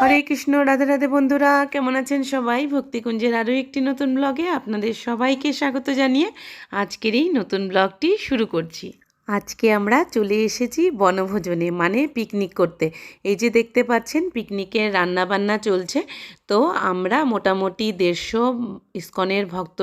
হরে কৃষ্ণ, রাধে রাধে বন্ধুরা, কেমন আছেন সবাই? ভক্তিকুঞ্জের আরও একটি নতুন ব্লগে আপনাদের সবাইকে স্বাগত জানিয়ে আজকের এই নতুন ব্লগটি শুরু করছি। আজকে আমরা চলে এসেছি বনভোজনে মানে পিকনিক করতে। এই যে দেখতে পাচ্ছেন পিকনিকের রান্না বান্না চলছে। তো আমরা মোটামুটি দেড়শো ইস্কনের ভক্ত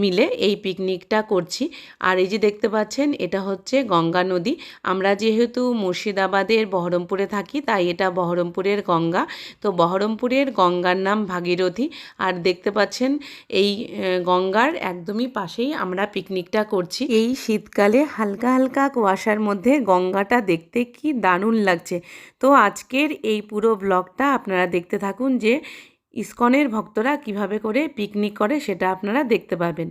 মিলে এই পিকনিকটা করছি। আর এই যে দেখতে পাচ্ছেন, এটা হচ্ছে গঙ্গা নদী। আমরা যেহেতু মুর্শিদাবাদের বহরমপুরে থাকি, তাই এটা বহরমপুরের গঙ্গা। তো বহরমপুরের গঙ্গার নাম ভাগীরথী। আর দেখতে পাচ্ছেন, এই গঙ্গার একদমই পাশেই আমরা পিকনিকটা করছি। এই শীতকালে হালকা হালকা কুয়াশার মধ্যে গঙ্গাটা দেখতে কি দারুণ লাগছে। তো আজকের এই পুরো ব্লগটা আপনারা দেখতে থাকুন যে ইসকনের ভক্তরা কীভাবে করে পিকনিক করে সেটা আপনারা দেখতে পাবেন।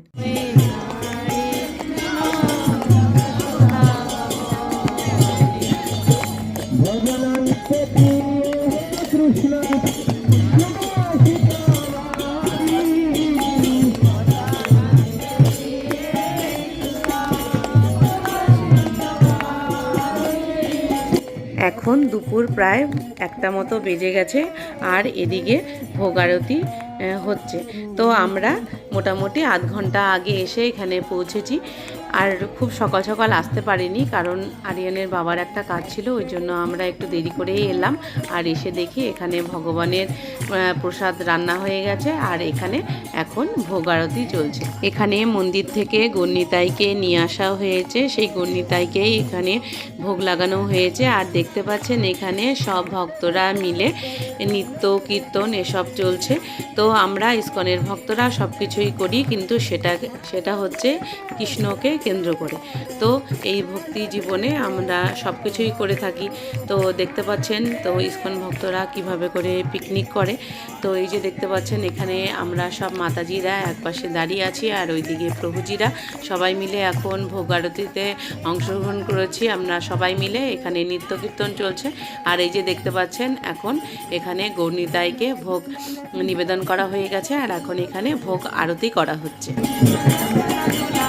এখন দুপুর প্রায় একটা মতো বেজে গেছে, আর এদিকে ভোগ আরতি হচ্ছে। তো আমরা মোটামুটি আধ ঘণ্টা আগে এসে এখানে পৌঁছেছি। আর খুব সকাল সকাল আসতে পারিনি, কারণ আরিয়ানের বাবার একটা কাজ ছিল, ওই জন্য আমরা একটু দেরি করেই এলাম। আর এসে দেখি এখানে ভগবানের প্রসাদ রান্না হয়ে গেছে, আর এখানে এখন ভোগ আরতি চলছে। এখানে মন্দির থেকে গণ্ডিতাইকে নিয়ে আসা হয়েছে, সেই গণ্ডিতাইকেই এখানে ভোগ লাগানো হয়েছে। আর দেখতে পাচ্ছেন এখানে সব ভক্তরা মিলে নৃত্য কীর্তন এসব চলছে। তো আমরা ইস্কনের ভক্তরা সব কিছুই করি, কিন্তু সেটা সেটা হচ্ছে কৃষ্ণকে কেন্দ্র করে। তো এই ভক্তি জীবনে আমরা সব কিছুই করে থাকি। তো দেখতে পাচ্ছেন, তো ইস্কন ভক্তরা কীভাবে করে পিকনিক করে। তো এই যে দেখতে পাচ্ছেন, এখানে আমরা সব মাতাজিরা একপাশে দাঁড়িয়ে আছি আর ওইদিকে প্রভুজিরা সবাই মিলে এখন ভোগ আরতিতে অংশগ্রহণ করেছি। আমরা সবাই মিলে এখানে নৃত্য কীর্তন চলছে। আর এই যে দেখতে পাচ্ছেন, এখন এখানে গৌরনীতাইকে ভোগ নিবেদন করা হয়ে গেছে। আর এখন এখানে ভোগ আরতি করা হচ্ছে।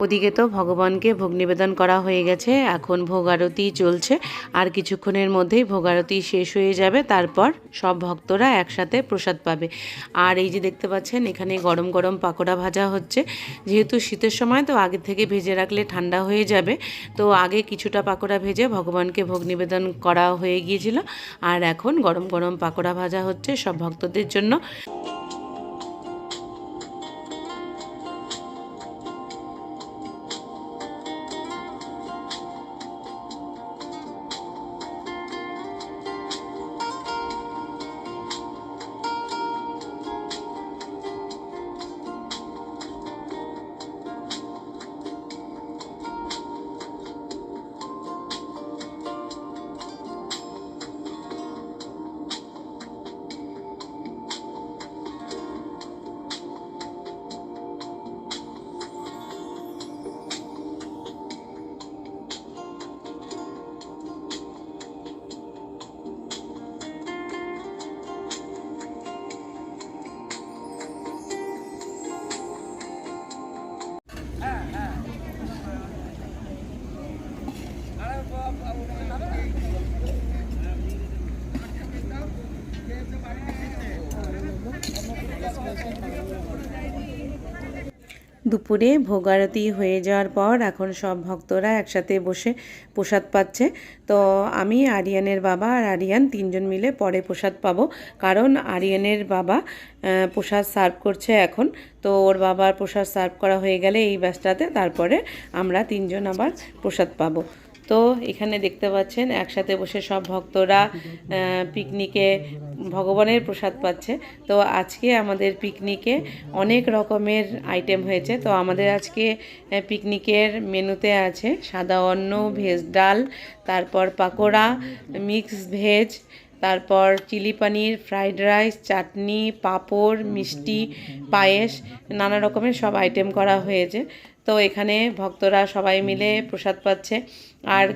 ওদিকে তো ভগবানকে ভোগ নিবেদন করা হয়ে গেছে। এখন ভোগ আরতি চলছে। আর কিছুক্ষণের মধ্যেই ভোগ আরতি শেষ হয়ে যাবে। তারপর সব ভক্তরা একসাথে প্রসাদ পাবে। আর এই যে দেখতে পাচ্ছেন, এখানে গরম গরম পাকোড়া ভাজা হচ্ছে। যেহেতু শীতের সময়, তো আগে থেকে ভেজে রাখলে ঠান্ডা হয়ে যাবে। তো আগে কিছুটা পাকোড়া ভেজে ভগবানকে ভোগ নিবেদন করা হয়ে গিয়েছিল। আর এখন গরম গরম পাকোড়া ভাজা হচ্ছে সব ভক্তদের জন্য। দুপুরে ভোগারতি হয়ে যাওয়ার পর এখন সব ভক্তরা একসাথে বসে প্রসাদ পাচ্ছে। তো আমি, আরিয়ানের বাবা আর আরিয়ান তিনজন মিলে পরে প্রসাদ পাবো। কারণ আরিয়ানের বাবা প্রসাদ সার্ভ করছে এখন। তো ওর বাবার প্রসাদ সার্ভ করা হয়ে গেলে এই ব্যাচটাতে তারপরে আমরা তিনজন আবার প্রসাদ পাবো। তো এখানে দেখতে পাচ্ছেন, একসাথে বসে সব ভক্তরা পিকনিকে ভগবানের প্রসাদ পাচ্ছে। তো আজকে আমাদের পিকনিকে অনেক রকমের আইটেম হয়েছে। তো আমাদের আজকে পিকনিকের মেনুতে আছে সাদা অন্ন, ভেজ ডাল, তারপর পাকোড়া মিক্স ভেজ তারপর chilli paneer fried rice chutney, papad, মিষ্টি, পায়েস, নানা রকমের সব আইটেম করা হয়েছে। তো এখানে ভক্তরা সবাই মিলে প্রসাদ পাচ্ছে। আর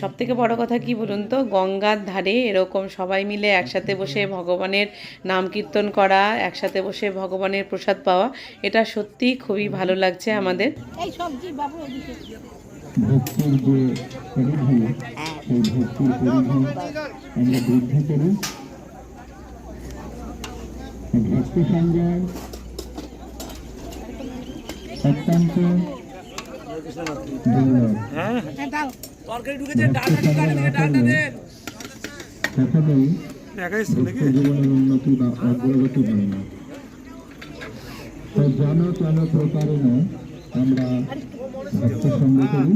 সবথেকে বড় কথা কি বলুন তো? গঙ্গার ধারে এরকম সবাই মিলে একসাথে বসে ভগবানের নাম কীর্তন করা একসাথে বসে ভগবানের প্রসাদ পাওয়া এটা সত্যিই খুবই ভালো লাগছে আমাদের। এই সবজি বাবু ওদিকে ভক্তির যে পরিধি সেই ভক্তির পরিধি আমরা বৃদ্ধি করি ভক্তি সংগ্রাম অত্যন্ত হ্যাঁ? দাও। কখনোই ভক্ত জীবনের উন্নতি বা অগ্রগতি হয় না। তো জন চল প্রকারেণ আমরা ভক্ত সঙ্গ করি।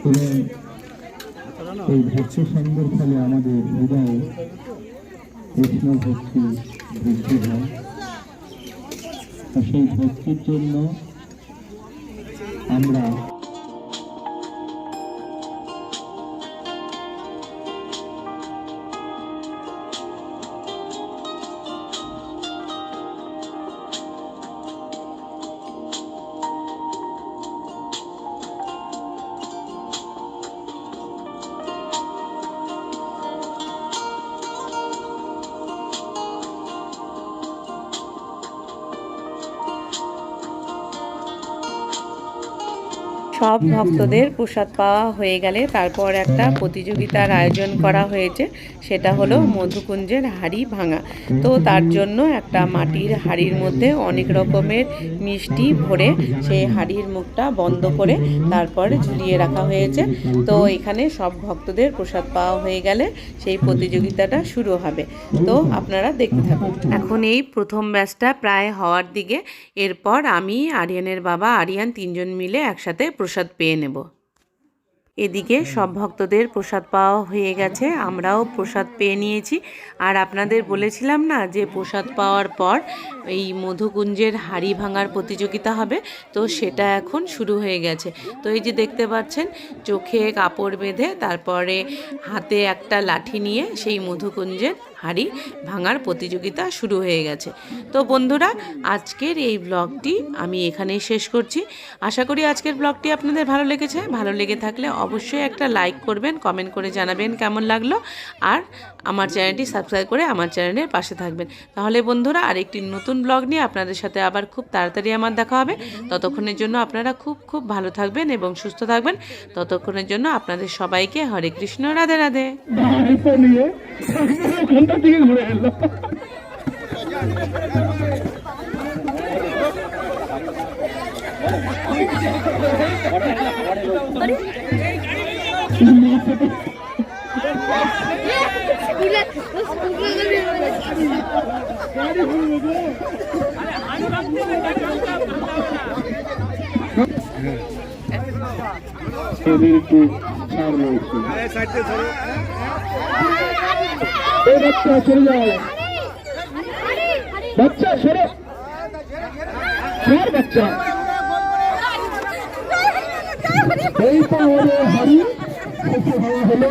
এবং এই ভক্ত সঙ্গের ফলে আমাদের হৃদয়ে কৃষ্ণ ভক্তি বৃদ্ধি হয়। সেই ভক্তির জন্য আমরা সব ভক্তদের প্রসাদ পাওয়া হয়ে গেলে তারপর একটা প্রতিযোগিতার আয়োজন করা হয়েছে। সেটা হলো মধুকুঞ্জের হাড়ি ভাঙা। তো তার জন্য একটা মাটির হাড়ির মধ্যে অনেক রকমের মিষ্টি ভরে সেই হাড়ির মুখটা বন্ধ করে তারপরে ঝুলিয়ে রাখা হয়েছে। তো এখানে সব ভক্তদের প্রসাদ পাওয়া হয়ে গেলে সেই প্রতিযোগিতাটা শুরু হবে। তো আপনারা দেখতে থাকুন। এখন এই প্রথম ব্যাচটা প্রায় হওয়ার দিকে। এরপর আমি, আরিয়ানের বাবা, আরিয়ান তিনজন মিলে একসাথে প্রসাদ পেয়ে নেব। এদিকে সব ভক্তদের প্রসাদ পাওয়া হয়ে গেছে, আমরাও প্রসাদ পেয়ে নিয়েছি। আর আপনাদের বলেছিলাম না যে প্রসাদ পাওয়ার পর এই মধুকুঞ্জের হাড়ি ভাঙার প্রতিযোগিতা হবে, তো সেটা এখন শুরু হয়ে গেছে। তো এই যে দেখতে পাচ্ছেন, চোখে কাপড় বেঁধে তারপরে হাতে একটা লাঠি নিয়ে সেই মধুকুঞ্জের হাড়ি ভাঙার প্রতিযোগিতা শুরু হয়ে গেছে। তো বন্ধুরা, আজকের এই ব্লগটি আমি এখানেই শেষ করছি। আশা করি আজকের ব্লগটি আপনাদের ভালো লেগেছে। ভালো লেগে থাকলে অবশ্যই একটা লাইক করবেন, কমেন্ট করে জানাবেন কেমন লাগল। আর আমার চ্যানেলটি সাবস্ক্রাইব করে আমার চ্যানেলের পাশে থাকবেন তাহলে বন্ধুরা আর একটি নতুন ব্লগ নিয়ে আপনাদের সাথে আবার খুব তাড়াতাড়ি আমার দেখা হবে ততক্ষণের জন্য আপনারা খুব খুব ভালো থাকবেন এবং সুস্থ থাকবেন ততক্ষণের জন্য আপনাদের সবাইকে হরে কৃষ্ণ রাধে রাধে ঘুরে এলো স্কুলে শরীর একটু ছাড় রয়েছে বাচ্চা চলে যাও বাচ্চা সরে বাচ্চা এই হলো